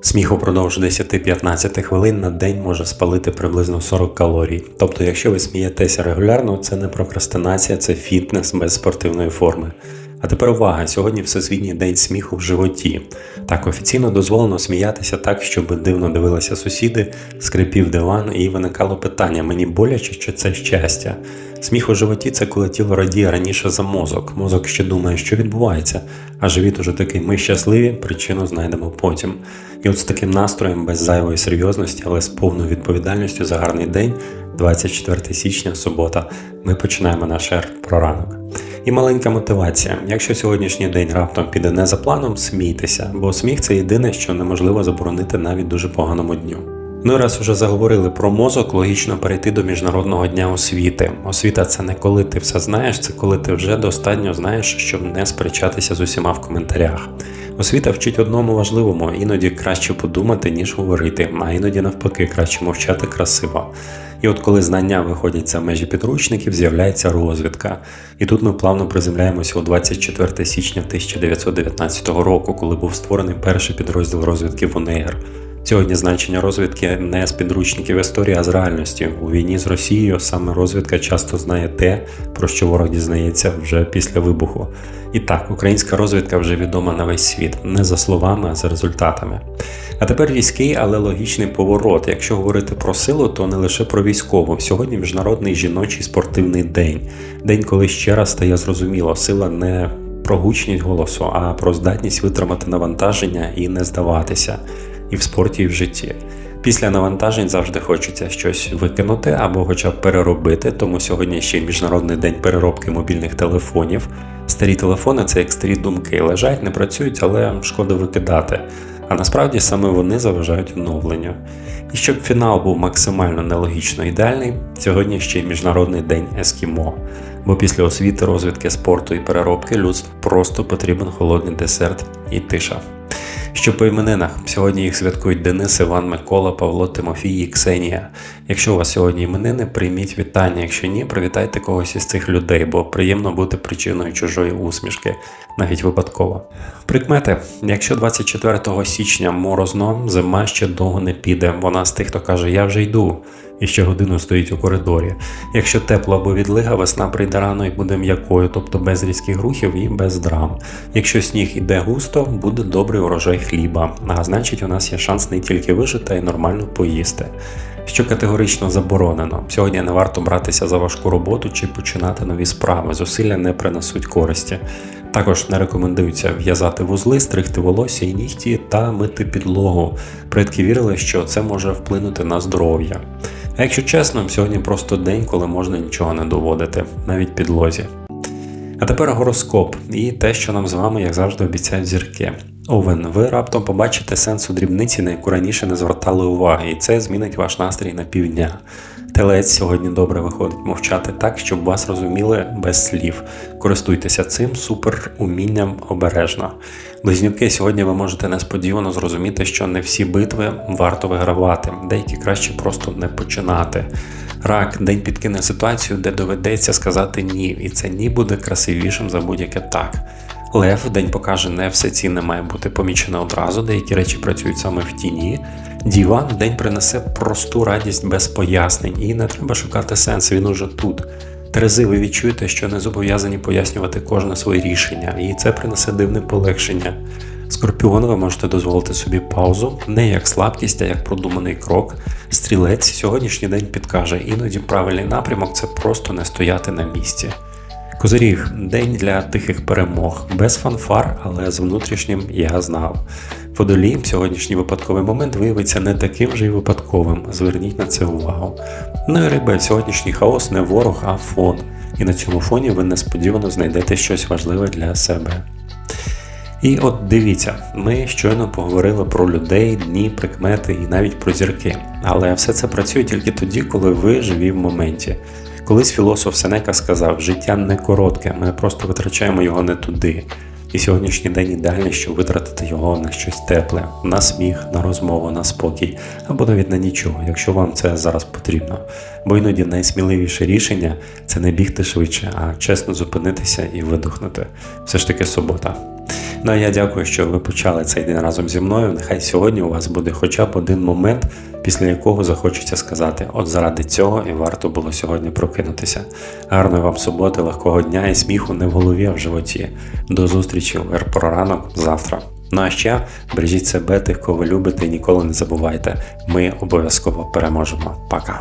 Сміх упродовж 10-15 хвилин на день може спалити приблизно 40 калорій. Тобто, якщо ви смієтеся регулярно, це не прокрастинація, це фітнес без спортивної форми. А тепер увага! Сьогодні Всесвітній день сміху в животі. Так офіційно дозволено сміятися так, щоб дивно дивилися сусіди, скрипів диван, і виникало питання: мені боляче чи це щастя? Сміх у животі це коли тіло радіє раніше за мозок. Мозок ще думає, що відбувається, а живіт уже такий ми щасливі, причину знайдемо потім. І от з таким настроєм, без зайвої серйозності, але з повною відповідальністю за гарний день, 24 січня, субота, ми починаємо наш ер про ранок. І маленька мотивація. Якщо сьогоднішній день раптом піде не за планом, смійтеся, бо сміх це єдине, що неможливо заборонити навіть дуже поганому дню. Ну і раз уже заговорили про мозок, логічно перейти до Міжнародного дня освіти. Освіта це не коли ти все знаєш, це коли ти вже достатньо знаєш, щоб не сперечатися з усіма в коментарях. Освіта вчить одному важливому, іноді краще подумати, ніж говорити, а іноді навпаки краще мовчати красиво. І от коли знання виходять за межі підручників, з'являється розвідка. І тут ми плавно приземляємося у 24 січня 1919 року, коли був створений перший підрозділ розвідки ВУНЕГР. Сьогодні значення розвідки не з підручників історії, а з реальності. У війні з Росією саме розвідка часто знає те, про що ворог дізнається вже після вибуху. І так, українська розвідка вже відома на весь світ, не за словами, а за результатами. А тепер різкий, але логічний поворот. Якщо говорити про силу, то не лише про військову. Сьогодні міжнародний жіночий спортивний день. День, коли ще раз стає зрозуміло, сила не про гучність голосу, а про здатність витримати навантаження і не здаватися і в спорті, і в житті. Після навантажень завжди хочеться щось викинути або хоча б переробити, тому сьогодні ще й міжнародний день переробки мобільних телефонів. Старі телефони це як старі думки, лежать, не працюють, але шкода викидати. А насправді саме вони заважають оновленню. І щоб фінал був максимально нелогічно ідеальний, сьогодні ще й міжнародний день ескімо. Бо після освіти, розвідки спорту і переробки людству просто потрібен холодний десерт і тиша. Що по іменинах сьогодні їх святкують Денис, Іван, Микола, Павло, Тимофій і Ксенія. Якщо у вас сьогодні іменини, прийміть вітання. Якщо ні, привітайте когось із цих людей, бо приємно бути причиною чужої усмішки, навіть випадково. Прикмети, якщо 24 січня морозно, зима ще довго не піде. Вона з тих, хто каже, я вже йду. І ще годину стоїть у коридорі. Якщо тепло або відлига, весна прийде рано і буде м'якою, тобто без різких рухів і без драм. Якщо сніг іде густо, буде добрий урожай хліба, а значить у нас є шанс не тільки вижити, а й нормально поїсти. Що категорично заборонено. Сьогодні не варто братися за важку роботу чи починати нові справи, зусилля не принесуть користі. Також не рекомендується в'язати вузли, стригти волосся і нігті та мити підлогу. Предки вірили, що це може вплинути на здоров'я. А якщо чесно, сьогодні просто день, коли можна нічого не доводити, навіть підлозі. А тепер гороскоп і те, що нам з вами, як завжди, обіцяють зірки. Овен, ви раптом побачите сенс у дрібниці, на яку раніше не звертали уваги, і це змінить ваш настрій на півдня. Телець сьогодні добре виходить мовчати так, щоб вас розуміли без слів. Користуйтеся цим супер умінням обережно. Близнюки, сьогодні ви можете несподівано зрозуміти, що не всі битви варто вигравати, деякі краще просто не починати. Рак день підкине ситуацію, де доведеться сказати ні, і це ні буде красивішим за будь-яке так. Лев день покаже, не все цінне має бути помічено одразу, деякі речі працюють саме в тіні. Діва день принесе просту радість без пояснень, і не треба шукати сенс, він уже тут. Терези, ви відчуєте, що не зобов'язані пояснювати кожне своє рішення, і це принесе дивне полегшення. Скорпіон, ви можете дозволити собі паузу, не як слабкість, а як продуманий крок. Стрілець сьогоднішній день підкаже, іноді правильний напрямок це просто не стояти на місці. Козиріг день для тихих перемог, без фанфар, але з внутрішнім я знав. Водолій, сьогоднішній випадковий момент виявиться не таким же й випадковим. Зверніть на це увагу. Ну і риби, сьогоднішній хаос не ворог, а фон. І на цьому фоні ви несподівано знайдете щось важливе для себе. І от дивіться, ми щойно поговорили про людей, дні, прикмети і навіть про зірки. Але все це працює тільки тоді, коли ви живі в моменті. Колись філософ Сенека сказав, життя не коротке, ми просто витрачаємо його не туди. І сьогоднішній день ідеальний, щоб витратити його на щось тепле, на сміх, на розмову, на спокій, або навіть на нічого, якщо вам це зараз потрібно. Бо іноді найсміливіше рішення це не бігти швидше, а чесно зупинитися і видухнути. Все ж таки субота. Ну а я дякую, що ви почали цей день разом зі мною. Нехай сьогодні у вас буде хоча б один момент, після якого захочеться сказати: от заради цього і варто було сьогодні прокинутися. Гарної вам суботи, легкого дня і сміху не в голові, а в животі. До зустрічі в ранок завтра. Ну а ще бережіть себе, тих, кого любите, і ніколи не забувайте. Ми обов'язково переможемо. Пока.